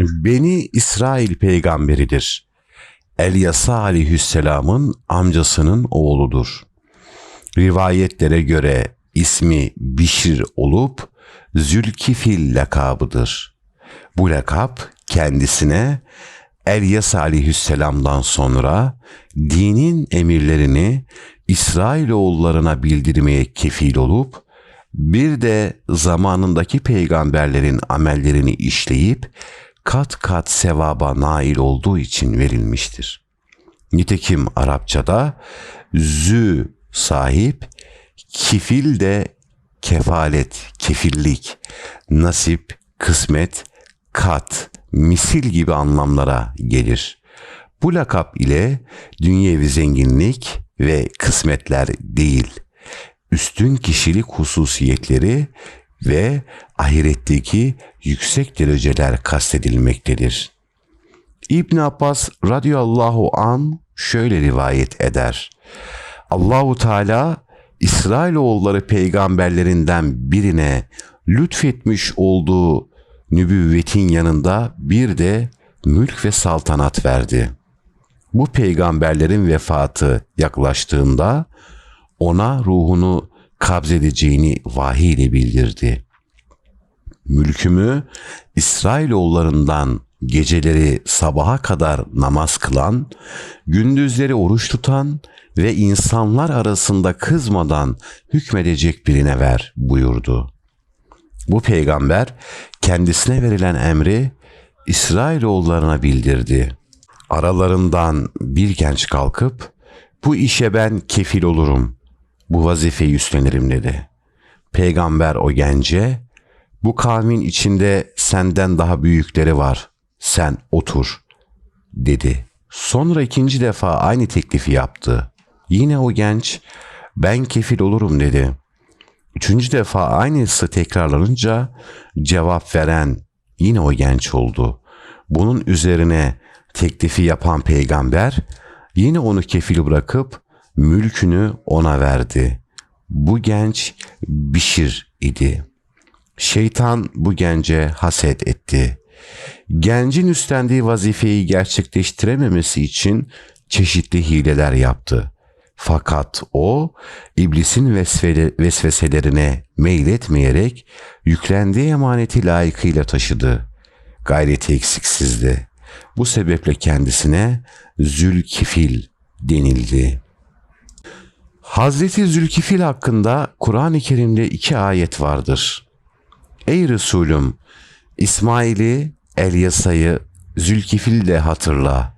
Beni İsrail peygamberidir. Elyasa aleyhisselamın amcasının oğludur. Rivayetlere göre ismi Bişir olup Zülkifil lakabıdır. Bu lakap kendisine Elyasa aleyhisselamdan sonra dinin emirlerini İsrailoğullarına bildirmeye kefil olup bir de zamanındaki peygamberlerin amellerini işleyip kat kat sevaba nail olduğu için verilmiştir. Nitekim Arapçada zü sahip, kifil de kefalet, kefillik, nasip, kısmet, kat, misil gibi anlamlara gelir. Bu lakap ile dünyevi zenginlik ve kısmetler değil, üstün kişilik hususiyetleri ve ahiretteki yüksek dereceler kastedilmektedir. İbn Abbas radıyallahu an şöyle rivayet eder. Allahu Teala İsrailoğulları peygamberlerinden birine lütfetmiş olduğu nübüvvetin yanında bir de mülk ve saltanat verdi. Bu peygamberlerin vefatı yaklaştığında ona ruhunu kabzedeceğini vahiy ile bildirdi. Mülkümü İsrailoğullarından geceleri sabaha kadar namaz kılan, gündüzleri oruç tutan ve insanlar arasında kızmadan hükmedecek birine ver buyurdu. Bu peygamber kendisine verilen emri İsrailoğullarına bildirdi. Aralarından bir genç kalkıp bu işe ben kefil olurum, bu vazifeyi üstlenirim dedi. Peygamber o gence bu kavmin içinde senden daha büyükleri var. Sen otur dedi. Sonra ikinci defa aynı teklifi yaptı. Yine o genç ben kefil olurum dedi. Üçüncü defa aynısı tekrarlanınca cevap veren yine o genç oldu. Bunun üzerine teklifi yapan peygamber yine onu kefil bırakıp mülkünü ona verdi. Bu genç Bişir idi. Şeytan bu gence haset etti. Gencin üstlendiği vazifeyi gerçekleştirememesi için çeşitli hileler yaptı. Fakat o iblisin vesveselerine meyletmeyerek yüklendiği emaneti layıkıyla taşıdı. Gayreti eksiksizdi. Bu sebeple kendisine Zülkifil denildi. Hazreti Zülkifil hakkında Kur'an-ı Kerim'de iki ayet vardır. Ey Resulüm İsmail'i, Elyasa'yı, Zülkifil de hatırla.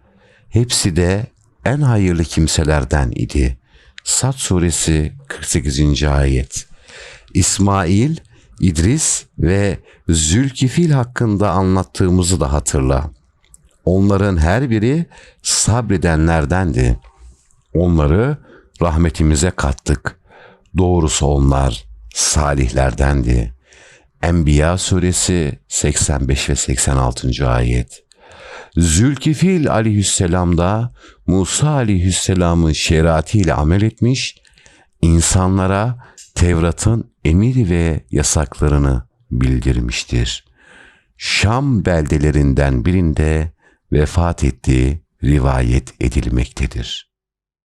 Hepsi de en hayırlı kimselerden idi. Sad suresi 48. ayet. İsmail, İdris ve Zülkifil hakkında anlattığımızı da hatırla. Onların her biri sabredenlerdendi. Onları rahmetimize kattık. Doğrusu onlar salihlerdendi. Enbiya suresi 85 ve 86. ayet. Zülkifil aleyhisselam da Musa aleyhisselamın şeriatıyla amel etmiş, insanlara Tevrat'ın emir ve yasaklarını bildirmiştir. Şam beldelerinden birinde vefat ettiği rivayet edilmektedir.